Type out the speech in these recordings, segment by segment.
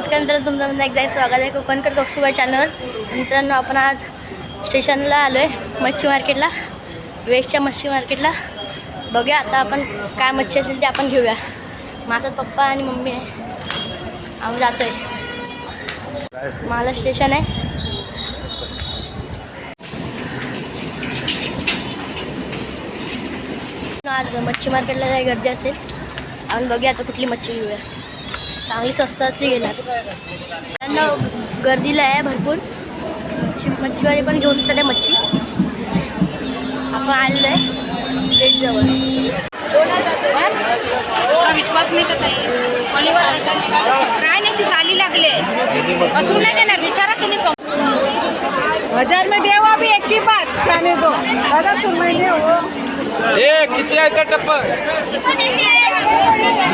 नमस्कार मित्रांनो तुमचं पुन्हा एकदा स्वागत आहे कोकणकर कौस्तुबाई चॅनलवर मित्रांनो आपण आज स्टेशनला आलो आहे मच्छी मार्केटला वेस्टच्या मच्छी मार्केटला बघूया आता आपण काय मच्छी असेल ते आपण घेऊया. माझा पप्पा आणि मम्मी आहे. आम्ही जातो आहे माझं स्टेशन आहे. आज मच्छी मार्केटला काही गर्दी असेल. आपण बघूया आता कुठली मच्छी घेऊया. चांगली स्वस्तातली घेणार. त्यांना गर्दीला आहे भरपूर. मच्छी मच्छीवाले पण घेऊन येतात मच्छी. आपण आलेलो आहे. गेटजवळ विश्वास नाही का काय नाही ती चाली लागले बसून नाही देणार. विचारा तुम्ही. हजार में देवा भी एक ही बात जाने दो दादा सुनवाई नहीं हे ए किती आहे त्या टप्प?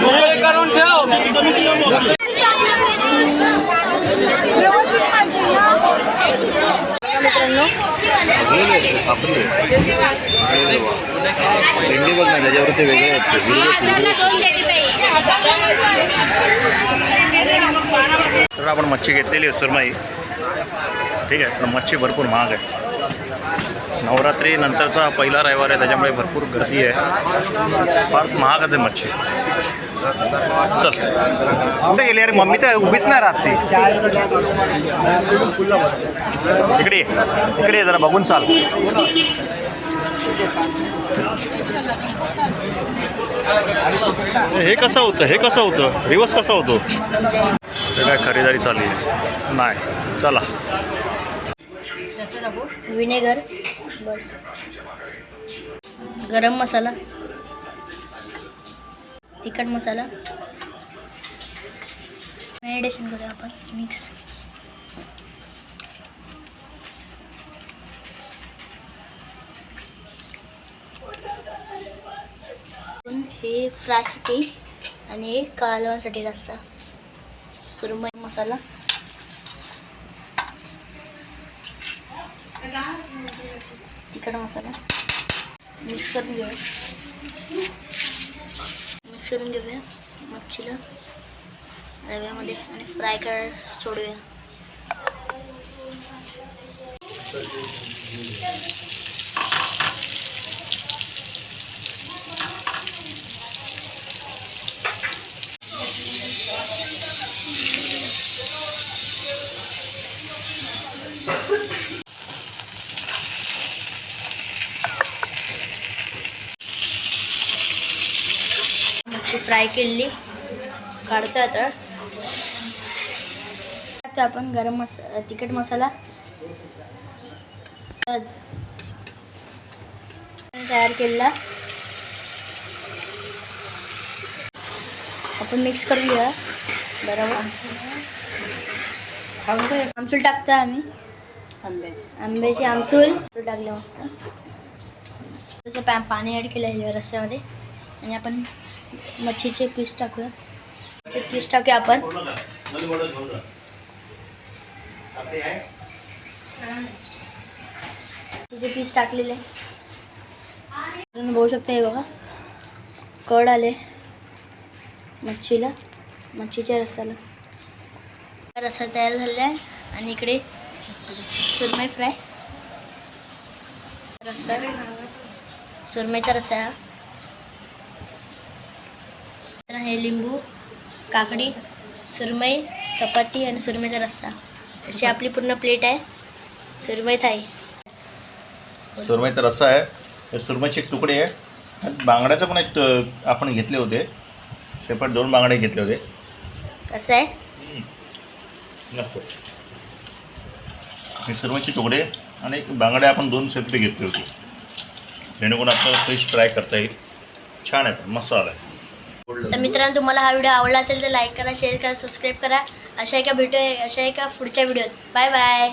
मोकळे करून ठेव. बघ ना वेगळे तर आपण मच्छी घेतलेली आहे सुरमाई. ठीक आहे पण मच्छी भरपूर महाग आहे. नवरात्री नंतरचा पहिला रविवार आहे त्याच्यामुळे भरपूर गर्दी आहे. फार महागच आहे मच्छी. चल. कुठे गेली? अरे मम्मी तर उभीच नाही राहत ती. इकडे ये. इकडे ये जरा बघून चाल. हे कसं होतं? हे कसं होतं? रिवर्स कसं होतो? ते काय खरेदारी चालली आहे? नाही. चला. विनेगर. बस. गरम मसाला. तिखट मसाला. मॅरिनेशन करूया आपण. मिक्स हे फ्रायसाठी आणि हे कालवण्यासाठी रस्सा. सुरमई मसाला. तिखट मसाला. मिक्स करून घेऊया. मिक्स करून घेऊया मच्छीला. रव्यामध्ये आणि फ्राय कर सोडूया. अशी फ्राय केलेली. काढतो टाकतो आपण गरम मस तिखट मसाला तयार केलेला. आपण मिक्स करून घेऊया बरोबर. आमसूल टाकतो आम्ही. आंब्याची आमसूल टाकले मस्त. तसं पॅ पाणी ॲड केलं आहे आणि आपण मच्छीचे पीस टाकूया मच्छीचे पीस टाकूया आपण. तिचे पीस टाकलेले. बघू शकता हे बघा. कड आले मच्छीला मच्छीच्या रसाला. रस्सा तयार झालेला आहे आणि इकडे सुरमई फ्राय. रस्सा सुरमईचा रस्सा आहे तर हे लिंबू काकडी सुरमई चपाती आणि सुरमईचा रस्सा. अशी आपली पूर्ण प्लेट आहे. सुरमई थाई सुरमईचा रस्सा आहे. हे सुरमईचे एक तुकडे आहे. आणि बांगड्याचं पण एक आपण घेतले होते. सेपरेट दोन बांगडे घेतले होते. कसं आहे? हे सुरमईचे तुकडे आणि एक बांगड्या आपण दोन सेपरेट घेतले होते. जेणेकरून आपल्याला फिश फ्राय करता येईल. छान आहे आला आहे तर मित्रांनो तुम्हाला हा व्हिडिओ आवडला असेल तर लाईक करा शेअर करा सबस्क्राईब करा. अशा एका भेटू अशा एका पुढच्या व्हिडिओत बाय बाय